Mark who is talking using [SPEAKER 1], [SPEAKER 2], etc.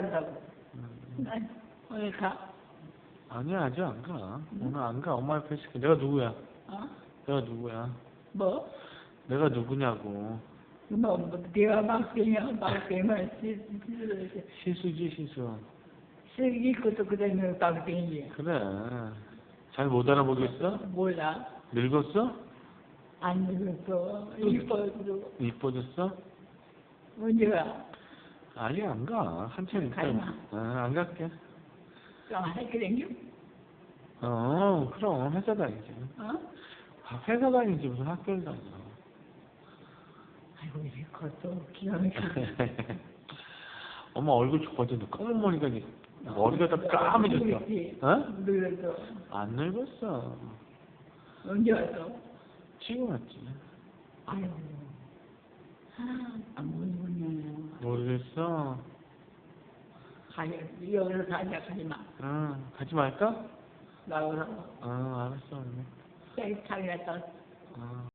[SPEAKER 1] 간다고.
[SPEAKER 2] 음.
[SPEAKER 1] 난 오늘 가.
[SPEAKER 2] 아니야, 아직 안 가. 오늘 안 가. 엄마 옆에 있을게. 내가 누구야?
[SPEAKER 1] 어?
[SPEAKER 2] 내가 누구야?
[SPEAKER 1] 뭐?
[SPEAKER 2] 내가 누구냐고.
[SPEAKER 1] 뭐, 뭐, 네가 막대냐, 시시시
[SPEAKER 2] 시수지, 시수.
[SPEAKER 1] 쓰기 것도 그다음에 막대지.
[SPEAKER 2] 그래. 잘 못 알아보겠어?
[SPEAKER 1] 몰라.
[SPEAKER 2] 늙었어?
[SPEAKER 1] 안 늙었어. 이뻐도
[SPEAKER 2] 이뻐졌어?
[SPEAKER 1] 언제가
[SPEAKER 2] 아니, 안 가. 한참 있다.
[SPEAKER 1] 가지마.
[SPEAKER 2] 어, 안 갈게.
[SPEAKER 1] 좀 할게 댕겨?
[SPEAKER 2] 어, 그럼 회사 다니지.
[SPEAKER 1] 어?
[SPEAKER 2] 아, 회사 다니지 무슨 학교를 다녀.
[SPEAKER 1] 아이고 이제 그것도 기가 막히네.
[SPEAKER 2] 엄마 얼굴 좋아졌는데 검은 머리가 이제 머리가 다 까매졌어. 어?
[SPEAKER 1] 늙었어.
[SPEAKER 2] 안 늙었어.
[SPEAKER 1] 언제 왔어?
[SPEAKER 2] 지금 왔지.
[SPEAKER 1] 아이고. 아, 안 보이네.
[SPEAKER 2] 모르겠어.
[SPEAKER 1] 가야, 여기서 가자, 가지 마.
[SPEAKER 2] 응, 가지 말까?
[SPEAKER 1] 나가서,
[SPEAKER 2] 어, 알았어, 언니.
[SPEAKER 1] 셀 타기 갔다
[SPEAKER 2] 어.